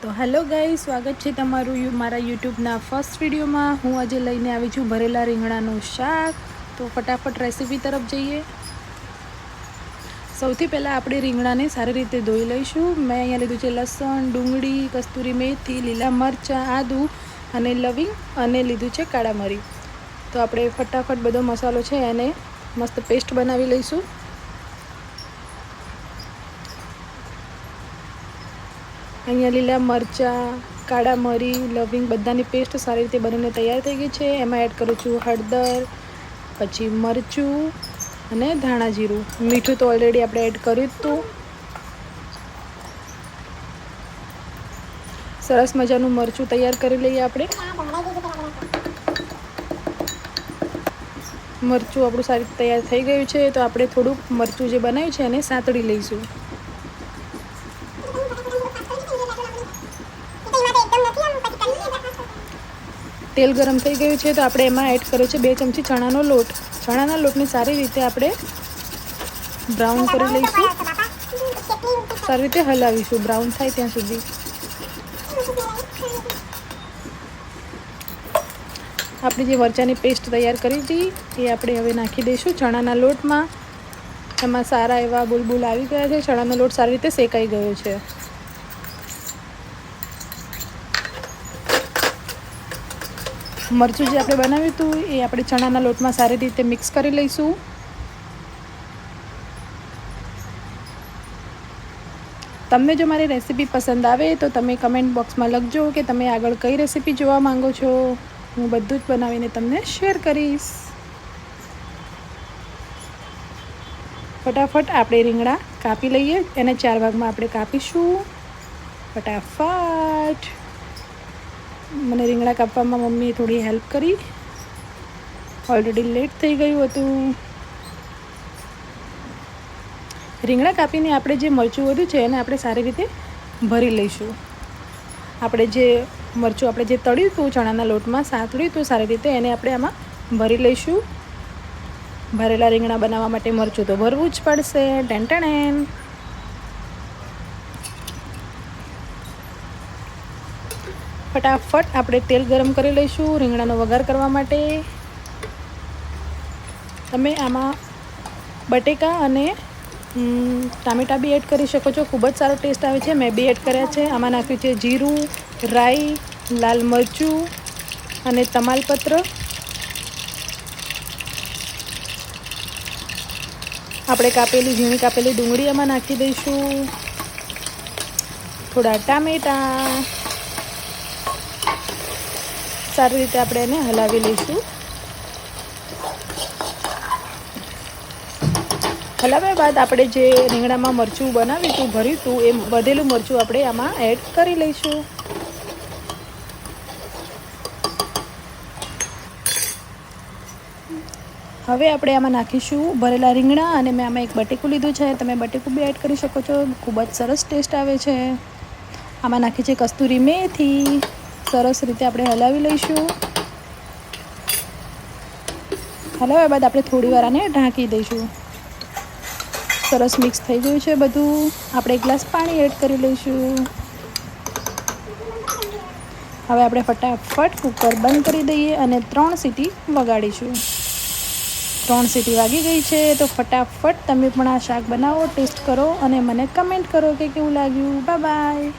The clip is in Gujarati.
તો હેલો ગાઈ સ્વાગત છે તમારું મારા યુટ્યુબના ફર્સ્ટ વિડીયોમાં. હું આજે લઈને આવી છું ભરેલા રીંગણાનું શાક. તો ફટાફટ રેસીપી તરફ જઈએ. સૌથી પહેલાં આપણે રીંગણાને સારી રીતે ધોઈ લઈશું. મેં અહીંયા લીધું છે લસણ, ડુંગળી, કસ્તુરી મેથી, લીલા મરચાં, આદું અને લવિંગ અને લીધું છે કાળા મરી. તો આપણે ફટાફટ બધો મસાલો છે એને મસ્ત પેસ્ટ બનાવી લઈશું. અહીંયા લીલા મરચાં, કાળા મરી, લવિંગ બધાની પેસ્ટ સારી રીતે બનીને તૈયાર થઈ ગઈ છે. એમાં એડ કરું છું હળદર, પછી મરચું અને ધાણા જીરું. મીઠું તો ઓલરેડી આપણે એડ કર્યું હતું સરસ મજાનું મરચું તૈયાર કરી લઈએ આપણે. મરચું આપણું સારી રીતે તૈયાર થઈ ગયું છે, તો આપણે થોડુંક મરચું જે બનાવ્યું છે એને સાંતળી લઈશું. તેલ ગરમ થઈ ગયું છે તો આપણે એમાં એડ કર્યો છે બે ચમચી ચણાનો લોટ. ચણાના લોટને સારી રીતે આપણે બ્રાઉન કરી લઈશું. સારી રીતે હલાવીશું. બ્રાઉન થાય ત્યાં સુધી. આપણે જે મરચાંની પેસ્ટ તૈયાર કરી હતી, એ આપણે હવે નાખી દઈશું ચણાના લોટમાં. એમાં સારા એવા બુલબુલ આવી ગયા છે. ચણાનો લોટ સારી રીતે શેકાઈ ગયો છે. મરચું જે આપણે બનાવ્યું હતું, એ આપણે ચણાના લોટમાં સારી રીતે મિક્સ કરી લઈશું. તમને જો મારી રેસીપી પસંદ આવે, તો તમે કમેન્ટ બોક્સમાં લખજો કે તમે આગળ કઈ રેસીપી જોવા માંગો છો. હું બધું જ બનાવીને તમને શેર કરીશ. ફટાફટ આપણે રીંગણા કાપી લઈએ, એને ચાર ભાગમાં આપણે કાપીશું. ફટાફટ. મને રીંગણા કાપવામાં મમ્મીએ થોડી હેલ્પ કરી. ઓલરેડી લેટ થઈ ગયું હતું. રીંગણા કાપીને આપણે જે મરચું વધ્યું છે એને આપણે સારી રીતે ભરી લઈશું. આપણે જે મરચું આપણે જે તળ્યું હતું ચણાના લોટમાં સાતળ્યું હતું સારી રીતે એને આપણે આમાં ભરી લઈશું. ભરેલા રીંગણા બનાવવા માટે મરચું તો ભરવું જ પડશે. ટેન્ટણેન ફટાફટ આપણે તેલ ગરમ કરી લઈશું રીંગણાનો વઘાર કરવા માટે. તમે આમાં બટેકા અને ટામેટાં બી એડ કરી શકો છો. ખૂબ જ સારો ટેસ્ટ આવે છે. મેં બી એડ કર્યા છે. આમાં નાખ્યું છે જીરું, રાઈ, લાલ મરચું અને તમાલપત્ર. આપણે કાપેલી, ઝીણી કાપેલી ડુંગળી આમાં નાખી દઈશું. થોડા ટામેટાં. સારી રીતે આપણે એને હલાવી લઈશું. હલાવ્યા બાદ આપણે જે રીંગણામાં મરચું બનાવ્યું હતું, ભર્યું હતું, એ વધેલું મરચું આપણે આમાં એડ કરી લઈશું. હવે આપણે આમાં નાખીશું ભરેલા રીંગણા અને મેં આમાં એક બટેકું લીધું છે. તમે બટેકું બી એડ કરી શકો છો. ખૂબ જ સરસ ટેસ્ટ આવે છે. આમાં નાખી છે કસ્તુરી મેથી. સરસ રીતે આપણે હલાવી લઈશું. હલાવ્યા બાદ આપણે થોડી વાર આને ઢાંકી દઈશું. સરસ મિક્સ થઈ ગયું છે બધું. આપણે એક ગ્લાસ પાણી એડ કરી લઈશું. હવે આપણે ફટાફટ કુકર બંધ કરી દઈએ અને ત્રણ સીટી વગાડીશું. ત્રણ સીટી વાગી ગઈ છે, તો ફટાફટ તમે પણ આ શાક બનાવો, ટેસ્ટ કરો અને મને કમેન્ટ કરો કે કેવું લાગ્યું. Bye bye.